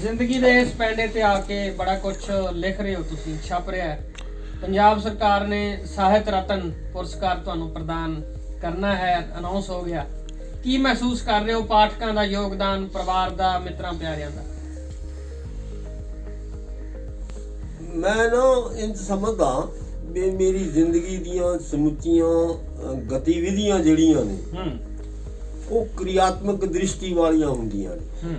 ਜ਼ਿੰਦਗੀ ਦੇ ਇਸ ਪੈਂਡੇ ਤੇ ਆ ਕੇ ਬੜਾ ਕੁਝ ਲਿਖ ਰਹੇ ਹੋ ਤੁਸੀਂ ਛਪ ਰਿਹਾ ਹੈ। ਪੰਜਾਬ ਸਰਕਾਰ ਨੇ ਸਾਹਿਤ ਰਤਨ ਪੁਰਸਕਾਰ ਤੁਹਾਨੂੰ ਪ੍ਰਦਾਨ ਕਰਨਾ ਹੈ ਅਨਾਉਂਸ ਹੋ ਗਿਆ। ਕੀ ਮਹਿਸੂਸ ਕਰ ਰਹੇ ਹੋ ਪਾਠਕਾਂ ਦਾ ਯੋਗਦਾਨ ਪਰਿਵਾਰ ਦਾ ਮਿੱਤਰਾਂ ਪਿਆਰਿਆਂ ਦਾ? ਮੈਂ ਨਾ ਇੰਜ ਸਮਝਦਾ ਵੀ ਮੇਰੀ ਜ਼ਿੰਦਗੀ ਦੀਆਂ ਸਮੁੱਚੀਆਂ ਗਤੀਵਿਧੀਆਂ ਜਿਹੜੀਆਂ ਨੇ ਹੂੰ। ਉਹ ਕਿਰਿਆਤਮਕ ਦ੍ਰਿਸ਼ਟੀ ਵਾਲੀਆਂ ਹੁੰਦੀਆਂ ਨੇ। ਹੂੰ।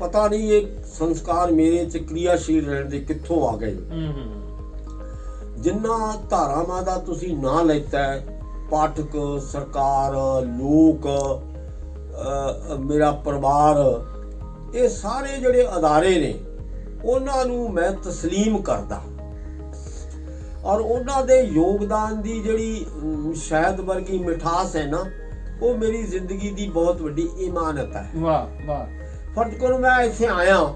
ਪਤਾ ਨਹੀਂ ਇਹ ਸੰਸਕਾਰ ਮੇਰੇ ਚ ਕਿਰਿਆਸ਼ੀਲ ਰਹਿਣ ਦੇ ਕਿੱਥੋਂ ਆ ਗਏ। ਜਿੰਨਾ ਧਾਰਾਵਾਂ ਦਾ ਤੁਸੀਂ ਨਾਂ ਲੈਤਾ ਹੈ ਪਾਠਕ ਸਰਕਾਰ ਲੋਕ ਮੇਰਾ ਪਰਿਵਾਰ ਇਹ ਸਾਰੇ ਜਿਹੜੇ ਅਦਾਰੇ ਨੇ ਉਹਨਾਂ ਨੂੰ ਮੈਂ ਤਸਲੀਮ ਕਰਦਾ। ਔਰ ਉਹਨਾਂ ਦੇ ਯੋਗਦਾਨ ਦੀ ਜਿਹੜੀ ਸ਼ਾਇਦ ਵਰਗੀ ਮਿਠਾਸ ਹੈ ਨਾ ਉਹ ਮੇਰੀ ਜ਼ਿੰਦਗੀ ਦੀ ਬਹੁਤ ਵੱਡੀ ਇਮਾਨਤ ਹੈ। ਵਾਹ ਵਾਹ। ਫਰਜ਼ ਕਰੋ ਮੈਂ ਇੱਥੇ ਆਇਆ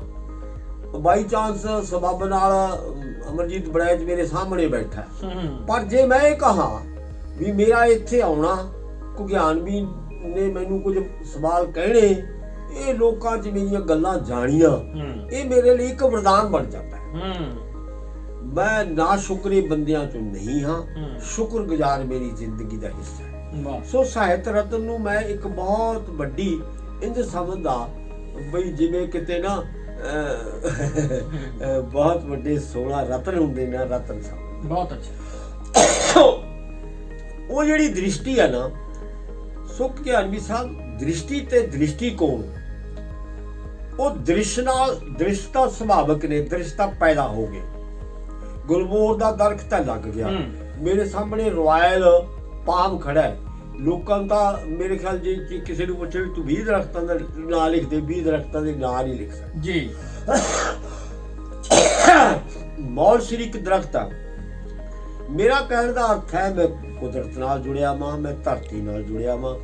ਬਾਈ ਚਾਂਸ ਸਬਬ ਨਾਲ ਅਮ, ਅਮਰਜੀਤ ਬੜੈਚ ਮੇਰੇ ਸਾਹਮਣੇ ਬੈਠਾ ਪਰ ਜੇ ਮੈਂ ਇਹ ਕਹਾ ਵੀ ਮੇਰਾ ਇੱਥੇ ਆਉਣਾ ਕੁਗਿਆਨਵੀ ਨੇ ਮੈਨੂੰ ਕੁਝ ਸਵਾਲ ਕਹਿਣੇ ਇਹ ਲੋਕਾਂ 'ਚ ਮੇਰੀਆਂ ਗੱਲਾਂ ਜਾਣੀਆਂ ਇਹ ਮੇਰੇ ਲਈ ਇੱਕ ਵਰਦਾਨ ਬਣ ਜਾਂਦਾ ਹੈ। ਮੈਂ ਨਾ ਸ਼ੁਕਰੇ ਬੰਦਿਆਂ 'ਚੋਂ ਨਹੀਂ ਹਾਂ। ਸ਼ੁਕਰਗੁਜ਼ਾਰ ਮੇਰੀ ਜ਼ਿੰਦਗੀ ਦਾ ਹਿੱਸਾ ਹੈ। ਸੋ ਸਾਹਿਤ ਰਤਨ ਨੂੰ ਮੈਂ ਇੱਕ ਬਹੁਤ ਵੱਡੀ ਇੰਜ ਸਮਝਦਾ ਬਈ ਜਿਵੇਂ ਕਿਤੇ ਨਾ ਬਹੁਤ ਵੱਡੇ 16 ਰਤਨ ਹੁੰਦੇ ਨੇ ਰਤਨ ਸਾਹਿਬ। ਬਹੁਤ ਅੱਛਾ। ਉਹ ਜਿਹੜੀ ਦ੍ਰਿਸ਼ਟੀ ਹੈ ਨਾ ਸੁਖ ਗਿਆਨਵੀ ਸਾਹਿਬ ਦ੍ਰਿਸ਼ਟੀ ਤੇ ਦ੍ਰਿਸ਼ਟੀਕੋਣ। ਉਹ ਦ੍ਰਿਸ਼ ਨਾਲ ਦ੍ਰਿਸ਼ਤਾ ਸੁਭਾਵਕ ਨੇ ਦ੍ਰਿਸ਼ਤਾ ਪੈਦਾ ਹੋ ਗਏ। ਗੁਲਮੋਹਰ ਦਾ ਦਰਖਤ ਤਾਂ ਲੱਗ ਗਿਆ। ਮੇਰੇ ਸਾਹਮਣੇ ਰਾਇਲ ਪਾਮ ਖੜਾ ਹੈ। ਲੋਕਾਂ ਦਾ ਮੇਰੇ ਖਿਆਲ ਜੇ ਕਿਸੇ ਨੂੰ ਪੁੱਛੇ ਵੀ ਤੂੰ 20 ਦਰਖਤਾਂ ਦਾ ਨਾਂ ਲਿਖ ਦੇ 20 ਦਰਖਤਾਂ ਦੇ ਨਾਂ ਨਹੀਂ ਲਿਖ ਸਕਦਾ। ਜੀ। ਮੌਲ ਸ਼੍ਰੀ ਇੱਕ ਦਰਖਤ ਆ। ਮੇਰਾ ਕਹਿਣ ਦਾ ਅਰਥ ਹੈ ਮੈਂ ਕੁਦਰਤ ਨਾਲ ਜੁੜਿਆ ਮਾਂ ਮੈਂ ਧਰਤੀ ਨਾਲ ਜੁੜਿਆ ਮਾਂ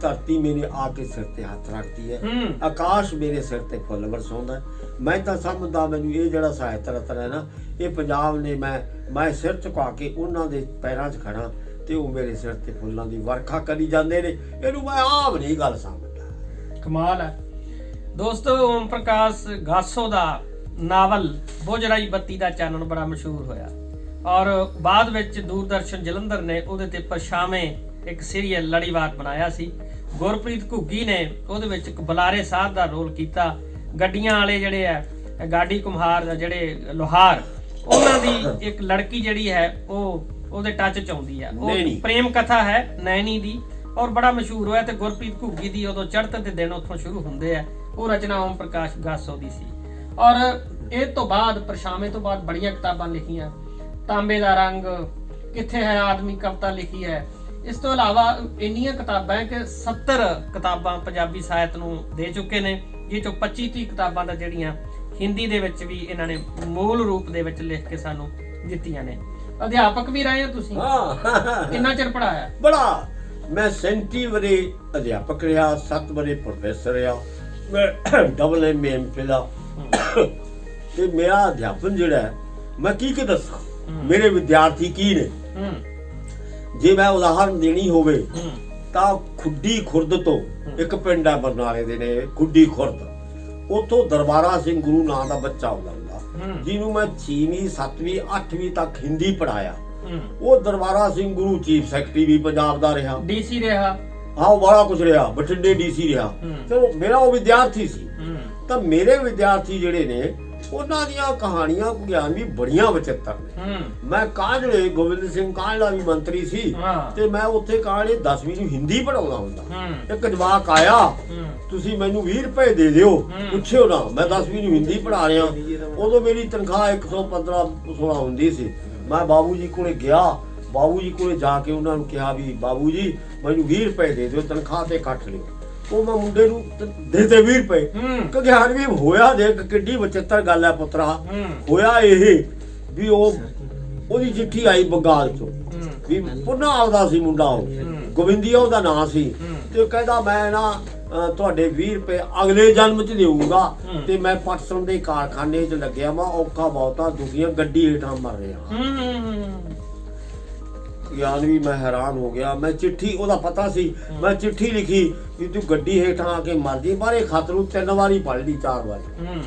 ਧਰਤੀ ਮੇਰੇ ਆ ਕੇ ਸਿਰ ਤੇ ਹੱਥ ਰੱਖਦੀ ਹੈ। ਆਕਾਸ਼ ਮੇਰੇ ਸਿਰ ਤੇ ਫੁੱਲ ਵਰਸਾਉਂਦਾ। ਮੈਂ ਤਾਂ ਸਮਝਦਾ ਮੈਨੂੰ ਇਹ ਜਿਹੜਾ ਸਾਹਿਤ ਰਤਨ ਹੈ ਨਾ ਇਹ ਪੰਜਾਬ ਨੇ ਮੈਂ ਮੈਂ ਸਿਰ ਝੁਕਾ ਕੇ ਉਹਨਾਂ ਦੇ ਪੈਰਾਂ 'ਚ ਖੜਾ ਤੇ ਉਹ ਮੇਰੇ ਸਿਰ ਤੇ ਫੁੱਲਾਂ ਦੀ ਵਰਖਾ ਕਰੀ ਜਾਂਦੇ ਨੇ। ਇਹਨੂੰ ਮੈਂ ਆਮ ਨਹੀਂ ਗੱਲ ਸਮਝਦਾ। ਕਮਾਲ ਹੈ। ਦੋਸਤੋ, ਓਮ ਪ੍ਰਕਾਸ਼ ਗਾਸੋ ਦਾ ਨਾਵਲ ਬੋਝਰਾਈ ਬੱਤੀ ਦਾ ਚਾਨਣ ਬੜਾ ਮਸ਼ਹੂਰ ਹੋਇਆ। ਔਰ ਬਾਅਦ ਵਿੱਚ ਦੂਰਦਰਸ਼ਨ ਜਲੰਧਰ ਨੇ ਉਹਦੇ ਤੇ ਪਰਛਾਵੇਂ ਇੱਕ ਸੀਰੀਅਲ ਲੜੀਵਾਰ ਬਣਾਇਆ ਸੀ। ਗੁਰਪ੍ਰੀਤ ਘੁੱਗੀ ਨੇ ਉਹਦੇ ਵਿੱਚ ਇੱਕ ਬੁਲਾਰੇ ਸਾਹਿਬ ਦਾ ਰੋਲ ਕੀਤਾ। ਗੱਡੀਆਂ ਵਾਲੇ ਜਿਹੜੇ ਆ, ਗਾਡੀ ਕੁਮਹਾਰ ਜਿਹੜੇ ਲੋਹਾਰ, ਉਹਨਾਂ ਦੀ ਇੱਕ ਲੜਕੀ ਜਿਹੜੀ ਹੈ, ਉਹ ਉਹਦੇ ਟੱਚ ਚ ਆਉਂਦੀ ਨੈਣੀ। ਉਹ ਪ੍ਰੇਮ ਕਥਾ ਹੈ ਨੈਣੀ ਦੀ। ਔਰ ਬੜਾ ਮਸ਼ਹੂਰ ਹੋਇਆ ਤੇ ਗੁਰਪ੍ਰੀਤ ਘੁੱਗੀ ਦੀ ਉਦੋਂ ਚੜ੍ਹਤ ਦੇ ਦਿਨ ਉੱਥੋਂ ਸ਼ੁਰੂ ਹੁੰਦੇ ਆ। ਉਹ ਰਚਨਾ ਓਮ ਪ੍ਰਕਾਸ਼ ਗਾਸੋ ਦੀ ਸੀ। ਔਰ ਇਹ ਤੋਂ ਬਾਅਦ ਪਰਛਾਵੇਂ ਤੋਂ ਬਾਅਦ ਬੜੀਆਂ ਕਿਤਾਬਾਂ ਲਿਖੀਆਂ। ਤਾਂਬੇ ਦਾ ਰੰਗ ਕਿੱਥੇ ਹੈ ਆਦਮੀ ਕਵਿਤਾ ਲਿਖੀ ਹੈ। ਇਸ ਤੋਂ ਇਲਾਵਾ ਇੰਨੀਆਂ ਕਿਤਾਬਾਂ ਹੈ ਕਿ 70 ਕਿਤਾਬਾਂ ਪੰਜਾਬੀ ਸਾਹਿਤ ਨੂੰ ਦੇ ਚੁੱਕੇ ਨੇ ਇਹ ਚੋਂ 25 30 ਕਿਤਾਬਾਂ ਦਾ ਜਿਹੜੀਆਂ ਹਿੰਦੀ ਦੇ ਵਿੱਚ ਵੀ ਇਹਨਾਂ ਨੇ ਮੂਲ ਰੂਪ ਦੇ ਵਿੱਚ ਲਿਖ ਕੇ ਸਾਨੂੰ ਦਿੱਤੀਆਂ ਨੇ। ਅਧਿਆਪਕ ਵੀ ਰਹੇ ਹੋ ਤੁਸੀਂ? ਹਾਂ। ਕਿੰਨਾ ਚਿਰ ਪੜਾਇਆ ਬੜਾ। ਮੈਂ 37 ਵਰੇ ਅਧਿਆਪਕ ਰਿਹਾ 7 ਵਰੇ ਪ੍ਰੋਫੈਸਰ ਰਿਹਾ। ਮੈਂ ਡਬਲ ਐਮ ਐਮ ਫਿਲਾ ਤੇ ਮੇਰਾ ਅਧਿਆਪਨ ਜਿਹੜਾ ਮੈਂ ਕੀ ਕੀ ਦੱਸਾਂ। ਮੇਰੇ ਵਿਦਿਆਰਥੀ ਕੀ ਨੇ? ਜੇ ਮੈਂ ਉਦਾਹਰਨ ਦੇਣੀ ਹੋਵੇ ਤਾਂ ਖੁੱਡੀ ਖੁਰਦ ਤੋਂ ਇੱਕ ਪਿੰਡ ਹੈ ਬਰਨਾਲੇ ਦੇ ਨੇ ਖੁੱਡੀ ਖੁਰਦ। ਉੱਥੋਂ ਦਰਬਾਰਾ ਸਿੰਘ ਗੁਰੂ ਨਾਂ ਦਾ ਬੱਚਾ ਹੁੰਦਾ। ਹੁੰਦਾ ਜਿਹਨੂੰ ਮੈਂ 6ਵੀਂ 7ਵੀਂ 8ਵੀਂ ਤੱਕ ਹਿੰਦੀ ਪੜਾਇਆ ਉਹ ਦਰਬਾਰਾ ਸਿੰਘ ਗੁਰੂ ਚੀਫ ਸੈਕਟਰੀ ਵੀ ਪੰਜਾਬ ਦਾ ਰਿਹਾ। ਡੀਸੀ ਰਿਹਾ। ਹਾਂ ਉਹ ਬੜਾ ਕੁਝ ਰਿਹਾ ਬਠਿੰਡੇ ਡੀਸੀ ਰਿਹਾ। ਚਲੋ ਮੇਰਾ ਉਹ ਵਿਦਿਆਰਥੀ ਸੀ। ਤਾਂ ਮੇਰੇ ਵਿਦਿਆਰਥੀ ਜਿਹੜੇ ਨੇ ਉਹਨਾਂ ਦੀਆਂ ਕਹਾਣੀਆਂ ਗਿਆਨ ਵੀ ਬੜੀਆਂ ਵਿਚਿੱਤਰ ਨੇ। ਮੈਂ ਕਾਂਜਲੇ ਗੋਬਿੰਦ ਸਿੰਘ ਕਾਂਜਲਾ ਵੀ ਮੰਤਰੀ ਸੀ। ਤੇ ਮੈਂ ਉੱਥੇ ਕਾਂਜਲੇ 10ਵੀਂ ਨੂੰ ਹਿੰਦੀ ਪੜਾਉਂਦਾ ਹੁੰਦਾ। ਇੱਕ ਜਵਾਕ ਆਇਆ ਤੁਸੀਂ ਮੈਨੂੰ 20 ਰੁਪਏ ਦੇ ਦਿਓ। ਪੁੱਛਿਓ ਨਾ ਮੈਂ 10ਵੀਂ ਨੂੰ ਹਿੰਦੀ ਪੜਾ ਰਿਹਾ। ਉਦੋਂ ਮੇਰੀ ਤਨਖਾਹ 115 16 ਹੁੰਦੀ ਸੀ। ਮੈਂ ਬਾਬੂ ਜੀ ਕੋਲੇ ਗਿਆ ਬਾਬੂ ਜੀ ਕੋਲੇ ਜਾ ਕੇ ਉਹਨਾਂ ਨੂੰ ਕਿਹਾ ਵੀ ਬਾਬੂ ਜੀ ਮੈਨੂੰ 20 ਰੁਪਏ ਦੇ ਦਿਓ ਤਨਖਾਹ ਤੇ ਕੱਟ ਲਿਓ। ਉਹ ਮੈਂ ਮੁੰਡੇ ਨੂੰ ਤ- ਦੇ ਦੇ 20 ਰੁਪਏ। ਹੂੰ। ਕਿ ਹਾਰ ਵੀ ਹੋਇਆ ਦੇਖ ਕਿੱਡੀ ਵਿਚਿੱਤਰ ਗੱਲ ਹੈ ਪੁੱਤਰਾ। ਹੋਇਆ ਇਹ ਵੀ ਉਹ ਉਹਦੀ ਚਿੱਠੀ ਆਈ ਬੰਗਾਲ ਹੂੰ। ਵੀ ਪੁੰਨਾ ਆਉਂਦਾ ਸੀ ਮੁੰਡਾ ਉਹ। ਗੋਬਿੰਦੀਆ ਉਹਦਾ ਨਾਂ ਸੀ। ਤੇ ਕਹਿੰਦਾ ਮੈਂ ਨਾ ਤੁਹਾਡੇ 20 ਰੁਪਏ ਅਗਲੇ ਜਨਮ ਚ ਦੇਊਂਗਾ। ਤੇ ਮੈਂ ਪਟਸਨ ਦੇ ਕਾਰਖਾਨੇ 'ਚ ਲੱਗਿਆ ਮੈਂ ਔਖਾ ਬਹੁਤਾ ਦੁਖੀਆਂ ਗੱਡੀ ਹੇਠਾਂ ਮਰ ਰਿਹਾ। ਹੂੰ ਗਿਆਨ ਵੀ ਮੈਂ ਹੈਰਾਨ ਹੋ ਗਿਆ। ਮੈਂ ਚਿੱਠੀ ਉਹਦਾ ਪਤਾ ਸੀ। ਮੈਂ ਚਿੱਠੀ ਲਿਖੀ ਵੀ ਤੂੰ ਗੱਡੀ ਹੇਠਾਂ ਆ ਕੇ ਮਰ ਜੀ ਪਰ ਇਹ ਖਤ ਨੂੰ ਤਿੰਨ ਵਾਰੀ ਪੜ ਲਈ ਚਾਰ ਵਾਰੀ। ਹੂੰ।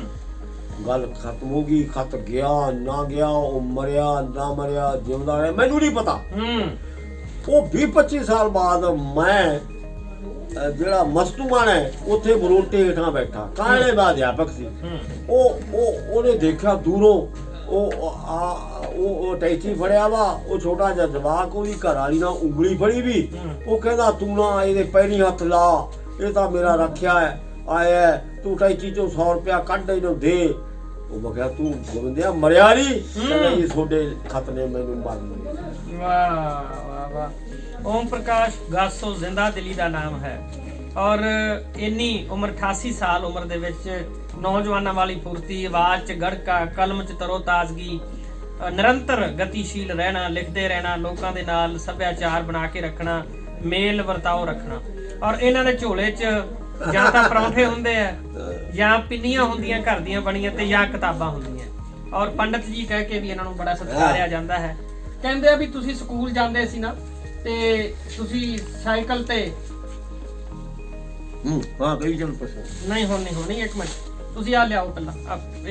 ਗੱਲ ਖਤਮ ਹੋ ਗਈ ਖਤ ਗਿਆ ਨਾ ਗਿਆ ਉਹ ਮਰਿਆ ਨਾ ਮਰਿਆ ਜਿਉਂਦਾ ਰਿਹਾ ਮੈਨੂੰ ਨਹੀਂ ਪਤਾ। ਹੂੰ। ਉਹ 20 25 ਸਾਲ ਬਾਅਦ ਮੈਂ ਜਿਹੜਾ ਮਸਤੂਮਾਨ ਹੈ ਉੱਥੇ ਬਰੋਟੇ ਹੇਠਾਂ ਬੈਠਾ। ਕਾਹਲੇ ਦਾ ਅਧਿਆਪਕ ਸੀ। ਉਹ ਉਹ ਉਹਨੇ ਦੇਖਿਆ ਦੂਰੋਂ ਉਹ ਆ ਉਹ ਉਹ ਟੈਚੀ ਫੜਿਆ ਵਾ ਉਹ ਛੋਟਾ ਜਿਹਾ ਜਵਾਕ ਉਹਦੀ ਘਰ ਵਾਲੀ ਨਾਲ ਉਂਗਲੀ ਫੜੀ ਵੀ। ਉਹ ਕਹਿੰਦਾ ਤੂੰ ਨਾ ਇਹਦੇ ਪੈਰੀ ਹੱਥ ਲਾ ਇਹ ਤਾਂ ਮੇਰਾ ਰੱਖਿਆ ਹੈ ਆਇਆ ਤੂੰ ਟੈਚੀ ਚੋਂ 100 ਰੁਪਇਆ ਕੱਢ ਇਹਨੂੰ ਦੇ। ਉਹ ਕਿਹਾ ਤੂੰ ਗੋਬਿੰਦਿਆ ਮਰਿਆ ਨਹੀਂ ਕਹਿੰਦਾ ਜੀ ਤੁਹਾਡੇ ਖਤ ਨੇ ਮੈਨੂੰ ਮਾਰ ਲਿਆ ਵਾਹ ਵਾਹ ਵਾਹ। ਓਮ ਪ੍ਰਕਾਸ਼ ਗਾਸੋ ਜ਼ਿੰਦਾ ਦਿਲੀ ਦਾ ਨਾਮ ਹੈ। ਔਰ ਇੰਨੀ ਉਮਰ 88 ਸਾਲ ਉਮਰ ਦੇ ਵਿੱਚ ਨੌਜਵਾਨਾਂ ਵਾਲੀ ਫੁਰਤੀ ਆਵਾਜ਼ 'ਚ ਗੜਕਾ ਕਲਮ 'ਚ ਤਰੋ ਤਾਜ਼ਗੀ ਨਿਰੰਤਰ ਗਤੀਸ਼ੀਲ ਰਹਿਣਾ ਲਿਖਦੇ ਰਹਿਣਾ ਲੋਕਾਂ ਦੇ ਨਾਲ ਸੱਭਿਆਚਾਰ ਬਣਾ ਕੇ ਰੱਖਣਾ ਮੇਲ ਵਰਤਾਓ ਰੱਖਣਾ। ਔਰ ਇਹਨਾਂ ਦੇ ਝੋਲੇ 'ਚ ਜਾਂ ਤਾਂ ਪਰੌਂਠੇ ਹੁੰਦੇ ਆ ਜਾਂ ਪਿੰਨੀਆਂ ਹੁੰਦੀਆਂ ਘਰ ਦੀਆਂ ਬਣੀਆਂ ਤੇ ਜਾਂ ਕਿਤਾਬਾਂ ਹੁੰਦੀਆਂ। ਔਰ ਪੰਡਤ ਜੀ ਕਹਿ ਕੇ ਵੀ ਇਹਨਾਂ ਨੂੰ ਬੜਾ ਸਤਿਕਾਰਿਆ ਜਾਂਦਾ ਹੈ। ਕਹਿੰਦੇ ਆ ਵੀ ਤੁਸੀਂ ਸਕੂਲ ਜਾਂਦੇ ਸੀ ਨਾ ਤੇ ਤੁਸੀਂ ਸਾਈਕਲ ਤੇ ਹੂੰ ਹਾਂ ਕਹੀ ਚੱਲ ਪਸੰਦ ਨਹੀਂ ਹੁਣ ਹੋਣੀ ਇੱਕ ਮਿੰਟ। ਤੁਸੀਂ ਆ ਲਿਆਓ ਪਹਿਲਾਂ ਇਹ-